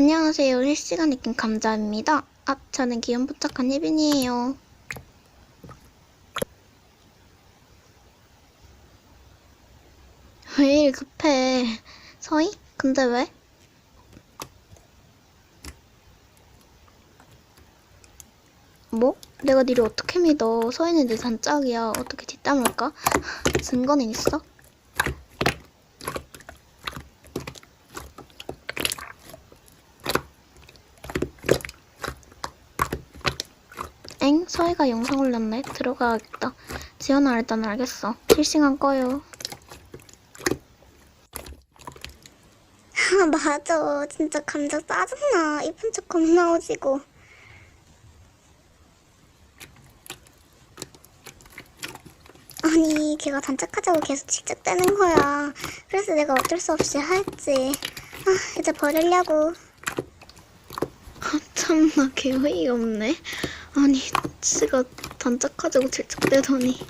안녕하세요. 실시간 느낌 감자입니다. 아, 저는 귀염 포착한 혜빈이에요. 왜 이리 급해? 서희? 근데 왜? 뭐? 내가 니를 어떻게 믿어? 서희는 내 단짝이야. 어떻게 뒷담을까? 증거는 있어? 엥? 서희가 영상 올렸네. 들어가야겠다. 지연아 일단 알겠어. 실시간 꺼요. 아 맞아 진짜 감자 짜증나 이쁜 척 겁나 오지고 아니 걔가 단짝하자고 계속 직접대는 거야 그래서 내가 어쩔 수 없이 했지 아 이제 버리려고 아, 참나 개어이가 없네. 아니, 지가 단짝하자고 질척대더니.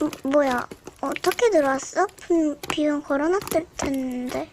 뭐, 뭐야 어떻게 들어왔어? 분 비용 걸어놨을 텐데